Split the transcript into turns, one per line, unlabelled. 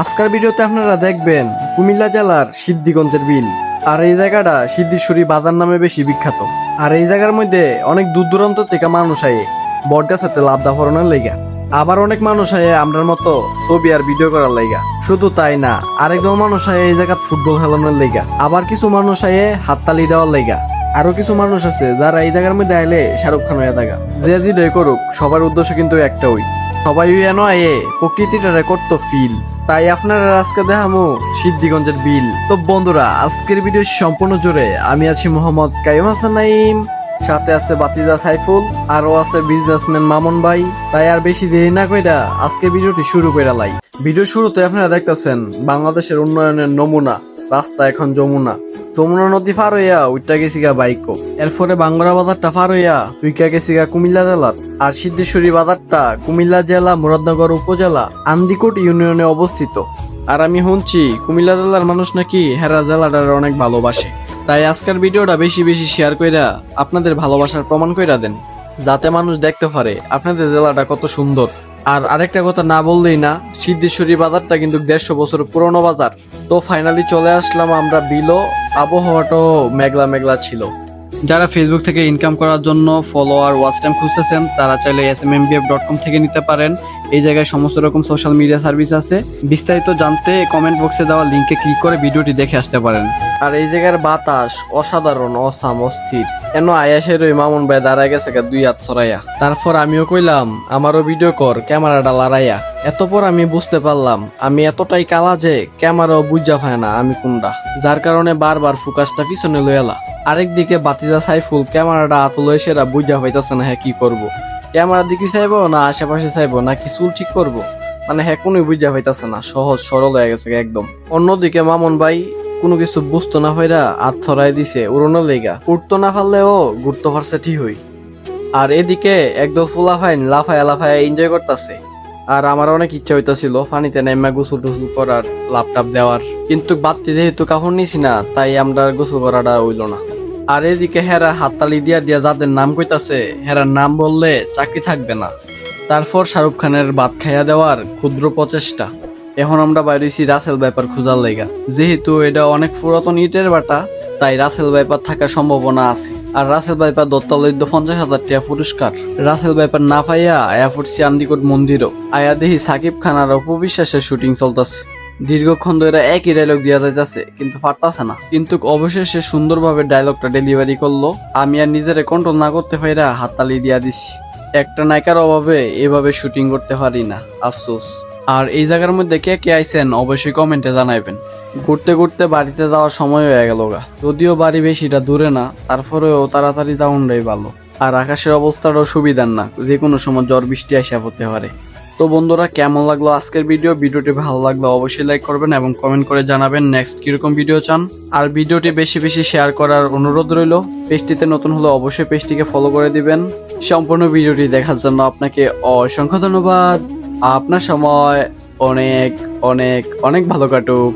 আজকের ভিডিওতে আপনারা দেখবেন কুমিল্লা জেলার সিদ্ধিগঞ্জের বিল। আর এই জায়গাটা সিদ্ধিশ্বরী বাজার নামে বেশি বিখ্যাত। আর এই জায়গার মধ্যে অনেক দূর দূরান্ত থেকে মানুষ আয়ে বট গাছেতে লাভ দাফরণের লেগা। আবার অনেক মানুষ আয়ে আমরার মতো ছবি আর ভিডিও করার লেগা। শুধু তাই না আরেকদল মানুষ আয়ে এই জায়গাত ফুটবল খেলানোর লেগা। আবার কিছু মানুষ আয়ে হাততালি দেওয়ার লেগা। আরও কিছু মানুষ আছে যারা এই জায়গার মধ্যে আইলে শাহরুখ খান হয়ে থাকা। যে জিডে করুক, সবার উদ্দেশ্য কিন্তু একটা ওই সবাই এন আয়ে প্রকৃতিটা রেকর্ড তো ফিল তাই আপনারা আজকে দেখামো সিদ্ধিগঞ্জের বিল। তো বন্ধুরা, আজকের ভিডিও সম্পূর্ণ জুড়ে আমি আছি মোহাম্মদ কাইম হাসান নাইম সাথে আছে বাতিজা সাইফুল, আরও আছে বিজনেসম্যান মামুন ভাই। তাই আর বেশি দেরি না কইরা আজকের ভিডিওটি শুরু করে লাই। ভিডিও শুরুতে আপনারা দেখতেছেন, বাংলাদেশের উন্নয়নের নমুনা, রাস্তা এখন যমুনা। যমুনা নদী পার হইয়া উইটা গেছি গা বাইকো। এরপরে বাঙ্গরা বাজারটা পার হইয়া উইকা গেছি গা কুমিল্লা জেলার আর সিদ্ধেশ্বরী বাজারটা কুমিল্লা জেলা, মুরাদনগর উপজেলা, আন্দিকোট ইউনিয়নে অবস্থিত। আর আমি শুনছি, কুমিল্লা জেলার মানুষ নাকি হেরা জেলাটার অনেক ভালোবাসে। তাই আজকের ভিডিওটা বেশি বেশি শেয়ার কইরা আপনাদের ভালোবাসার প্রমাণ কইরা দেন। যাতে মানুষ দেখতে পারে আপনাদের জেলাটা কত সুন্দর। আর আরেকটা কথা না বললেই না, সিদ্ধেশ্বরী বাজারটা কিন্তু দেড়শো বছর পুরনো বাজার। তো ফাইনালি চলে আসলাম আমরা বিলো। আবহাওয়াটাও মেঘলা মেঘলা ছিল। যারা ফেসবুক থেকে ইনকাম করার জন্য ফলোয়ার ওয়াচ টাইম খুঁজতেছেন, তারা চাইলে S M M dot com থেকে নিতে পারেন। এই জায়গায় সমস্ত রকম সোশ্যাল মিডিয়া সার্ভিস আছে। বিস্তারিত জানতে কমেন্ট বক্সে দেওয়া লিঙ্কে ক্লিক করে ভিডিওটি দেখে আসতে পারেন। আর এই জায়গার বাতাস অসাধারণ, অসাম, অস্থির। এন আয়াসের ওই মামুন ভাই দাঁড়ায় গেছে দুই হাত ছড়াইয়া। তারপর আমিও কইলাম, আমারও ভিডিও কর, ক্যামেরাটা লড়াইয়া। এতপর আমি বুঝতে পারলাম, আমি এতটাই কালা যে ক্যামেরাও বুঝা পায় না আমি কোনটা যার কারণে বারবার ফোকাসটা পিছনে লইয়ালা আরেকদিকে বাতিজা সাইফুল ক্যামেরাটা হাত লয়ে সেরা বুঝা পাইতেছে না হ্যাঁ কি করব। ক্যামেরার দিকে চাইব না আশেপাশে চাইব, নাকি চুল ঠিক করব? মানে হ্যাঁ কোনো বুঝা পাইতেছে না, সহজ সরল হয়ে গেছে একদম। অন্যদিকে মামুন ভাই কোনো কিছু বুঝতো না হইরা হাত ছড়াই দিছে উড়নো লেগা। উঠতো না পারলেও ঘুরতে পারছে ঠিক হই। আর এদিকে একদম ফুলা ফাইন লাফায়া লাফায়া এনজয় করতেছে। আর আমার অনেক ইচ্ছা হইতাছিল পানিতে নেমা গোসল টুসল করার লাপটাপ দেওয়ার। কিন্তু বাড়তি যেহেতু কাপড় নিছি না, তাই আমরা আর গোসল করাটা হইল না। আর এদিকে হেরা হাততালি দিয়া দিয়া যাদের নাম কইতাছে, হেরার নাম বললে চাকরি থাকবে না। তারপর শাহরুখ খানের ভাত খাইয়া দেওয়ার ক্ষুদ্র প্রচেষ্টা। এখন আমরা বাইরেছি রাসেল ব্যাপার খোঁজার লেগা। যেহেতু এটা অনেক পুরাতন ইটের বাটা, তাই রাসেল ব্যাপার থাকার সম্ভাবনা আছে। আর রাসেল ব্যাপার দত্তালৈদ্য পঞ্চাশ হাজার টাকা পুরস্কার। রাসেল ব্যাপার না পাইয়া ফুটছি আন্দিকোট মন্দিরও। আয়া দেহি সাকিব খান আর অপবিশ্বাসের শুটিং চলতেছে। দীর্ঘক্ষণ ধরে একই ডায়লগ দিয়া যাইতেছে, কিন্তু পারতাছে না। কিন্তু অবশেষে সুন্দরভাবে ডায়লগটা ডেলিভারি করল। আমি আর নিজেরে কন্ট্রোল না করতে পাইরা হাততালি দিয়া দিছি। একটা নায়িকার অভাবে এভাবে শুটিং করতে পারি না, আফসোস। আর এই জায়গার মধ্যে কে কে আইছেন অবশ্যই কমেন্টে জানাইবেন। ঘুরতে ঘুরতে বাড়িতে যাওয়ার সময় হয়ে গেল গা। যদিও বাড়ি বেশিটা দূরে না, তারপরেও তাড়াতাড়ি যাওয়াটাই ভালো। আর আকাশের অবস্থাটাও সুবিধার না যে কোনো সময় ঝড় বৃষ্টি আসা হতে পারে। তো বন্ধুরা, কেমন লাগল আজকের ভিডিও? ভিডিওটি ভালো লাগল অবশ্যই লাইক করবেন এবং কমেন্ট করে জানাবেন নেক্সট কীরকম ভিডিও চান। আর ভিডিওটি বেশি বেশি শেয়ার করার অনুরোধ রইল। পেজটিতে নতুন হলে অবশ্যই পেজটিকে ফলো করে দিবেন। সম্পূর্ণ ভিডিওটি দেখার জন্য আপনাকে অসংখ্য ধন্যবাদ। আপনার সময় অনেক অনেক অনেক ভালো কাটুক।